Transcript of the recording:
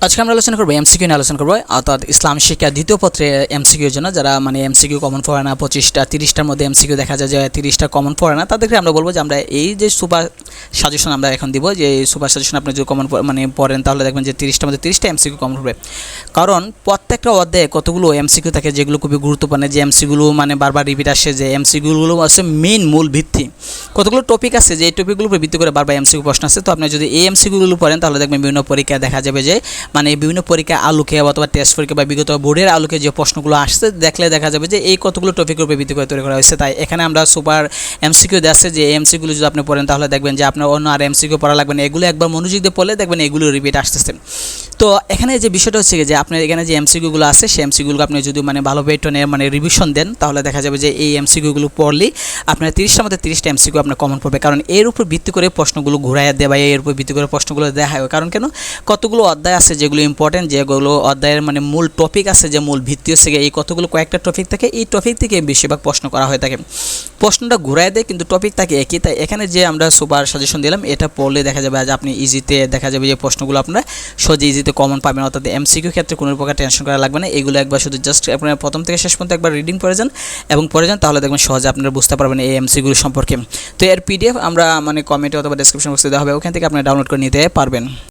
আজকে আমরা আলোচনা করব এমসিকিউ নিয়ে আলোচনা করব অর্থাৎ ইসলাম শিক্ষা দ্বিতীয় পত্রে এমসিকিউর জন্য যারা মানে এমসিকিউ কমন পড়ে না পঁচিশটা তিরিশটার মধ্যে এমসিকিউ দেখা যায় যে তিরিশটা কমন পড়ে না তাদেরকে আমরা বলব যে আমরা এই যে সুপার সাজেশন আমরা এখন দিব যে এই সুপার সাজেশন আপনি যদি কমন মানে পড়েন তাহলে দেখবেন যে তিরিশটার মধ্যে তিরিশটা এমসিকিউ কমন হবে কারণ প্রত্যেকটা অধ্যায়ে কতগুলো এমসিকিউ থাকে যেগুলো খুবই গুরুত্বপূর্ণ যে এমসিগুলো মানে বারবার রিপিট আসে যে এমসিগুলো আছে মেন মূল ভিত্তি কতগুলো টপিক আছে যে এই টপিকগুলোর ভিত্তি করে বারবার এমসিকিউ প্রশ্ন আছে তো আপনি যদি এই এমসিকিউগুলো পড়েন তাহলে দেখবেন বিভিন্ন পরীক্ষায় দেখা যাবে যে মানে বিভিন্ন পরীক্ষা আলোকে অথবা টেস্ট পরীক্ষা বা বিগত বোর্ডের আলোকে যে প্রশ্নগুলো আসছে, দেখলে দেখা যাবে যে এই কতগুলো টপিকের উপর ভিত্তি করে তৈরি করা হয়েছে। তাই এখানে আমরা সুপার এমসিকিউ দেখছে যে এমসিকিউগুলো যদি আপনি পড়েন, তাহলে দেখবেন যে আপনার অন্য আর এমসিকিউ পড়া লাগবে না। এগুলো একবার মনোযোগ দিয়ে পড়লে দেখবেন এগুলো রিপিট আসতেছে। তো এখানে যে বিষয়টা হচ্ছে যে আপনার এখানে যে এমসিকিউগুলো আছে, সেই এমসিকিউগুলো আপনি যদি মানে ভালো বেটনের মানে রিভিশন দেন, তাহলে দেখা যাবে যে এই এমসিকিউগুলো পড়লেই আপনার তিরিশটার মধ্যে তিরিশটা এমসিকিউ আপনার কমন পড়বে। কারণ এর উপর ভিত্তি করে প্রশ্নগুলো ঘুরাইয়া দেয় এর উপর ভিত্তি করে প্রশ্নগুলো দেখা হয় কারণ কেন? কতগুলো অধ্যায় আছে যেগুলো ইম্পর্টেন্ট যেগুলো অধ্যায়ের মানে মূল টপিক আছে, যে মূল ভিত্তি হচ্ছে এই কতগুলো কয়েকটা টপিক থাকে, এই টপিক থেকে বেশিরভাগ প্রশ্ন করা হয়ে থাকে। প্রশ্নটা ঘুরাই দেয়, কিন্তু টপিক থাকে একই। তাই এখানে যে আমরা সুপার সাজেশন দিলাম, এটা পড়লে দেখা যাবে আজ আপনি ইজিতে দেখা যাবে যে প্রশ্নগুলো আপনারা সহজে ইজিতে কমন পাবেন। অর্থাৎ এমসিকিউ ক্ষেত্রে কোনো প্রকার টেনশন করা লাগবে না। এগুলো একবার শুধু জাস্ট আপনার প্রথম থেকে শেষ পর্যন্ত একবার রিডিং করে যান এবং পড়ে যান, তাহলে দেখবেন সহজে আপনারা বুঝতে পারবেন এই এমসিগুলো সম্পর্কে। তো এর পিডিএফ আমরা মানে কমেন্টে অথবা ডেসক্রিপশন বক্সে দেওয়া হবে, ওখান থেকে আপনি ডাউনলোড করে নিতে পারবেন।